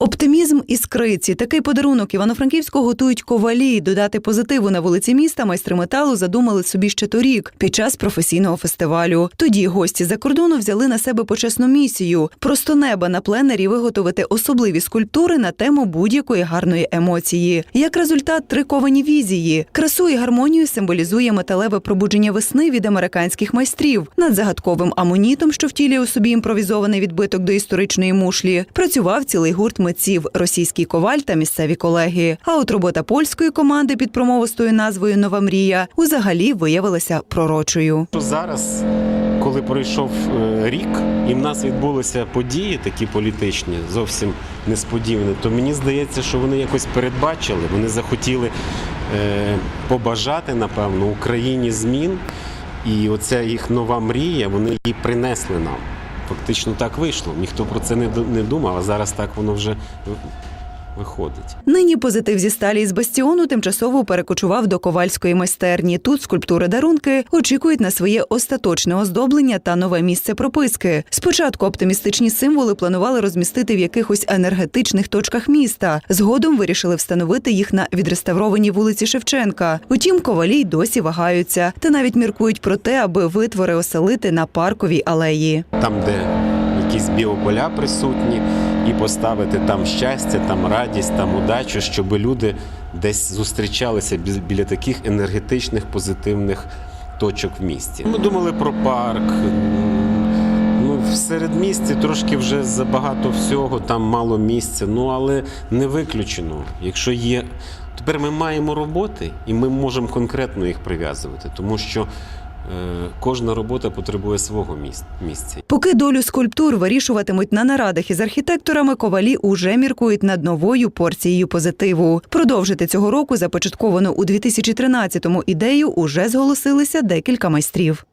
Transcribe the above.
Оптимізм іскриці. Такий подарунок Івано-Франківську готують ковалі. Додати позитиву на вулиці міста майстри металу задумали собі ще торік під час професійного фестивалю. Тоді гості за кордону взяли на себе почесну місію просто неба на пленері виготовити особливі скульптури на тему будь-якої гарної емоції. Як результат, три ковані візії. Красу і гармонію символізує металеве пробудження весни від американських майстрів. Над загадковим амонітом, що втілює у собі імпровізований відбиток до історичної мушлі, працював цілий гурт митців, російський коваль та місцеві колеги. А от робота польської команди під промовистою назвою Нова мрія узагалі виявилася пророчою. Зараз, коли пройшов е, рік, і в нас відбулися події такі політичні, зовсім несподівані, то мені здається, що вони якось передбачили, вони захотіли е, побажати, напевно, Україні змін. І оця їх нова мрія, вони її принесли нам. Фактично так вийшло. Ніхто про це не ду- не думав, а зараз так воно вже виходить. Нині позитив зі сталі із бастіону тимчасово перекочував до ковальської майстерні. Тут скульптури дарунки очікують на своє остаточне оздоблення та нове місце прописки. Спочатку оптимістичні символи планували розмістити в якихось енергетичних точках міста. Згодом вирішили встановити їх на відреставрованій вулиці Шевченка. Утім, ковалі й досі вагаються та навіть міркують про те, аби витвори оселити на парковій алеї. там, де якісь біополя присутні, і поставити там щастя, там радість, там удачу, щоб люди десь зустрічалися біля таких енергетичних позитивних точок в місті. Ми думали про парк. Ну, в середмісті трошки вже забагато всього, там мало місця. Ну але не виключено. Якщо є. Тепер ми маємо роботи, і ми можемо конкретно їх прив'язувати, тому що кожна робота потребує свого місця. Поки долю скульптур вирішуватимуть на нарадах із архітекторами, ковалі уже міркують над новою порцією позитиву. Продовжити цього року започатковану у 2013-му ідею уже зголосилися декілька майстрів.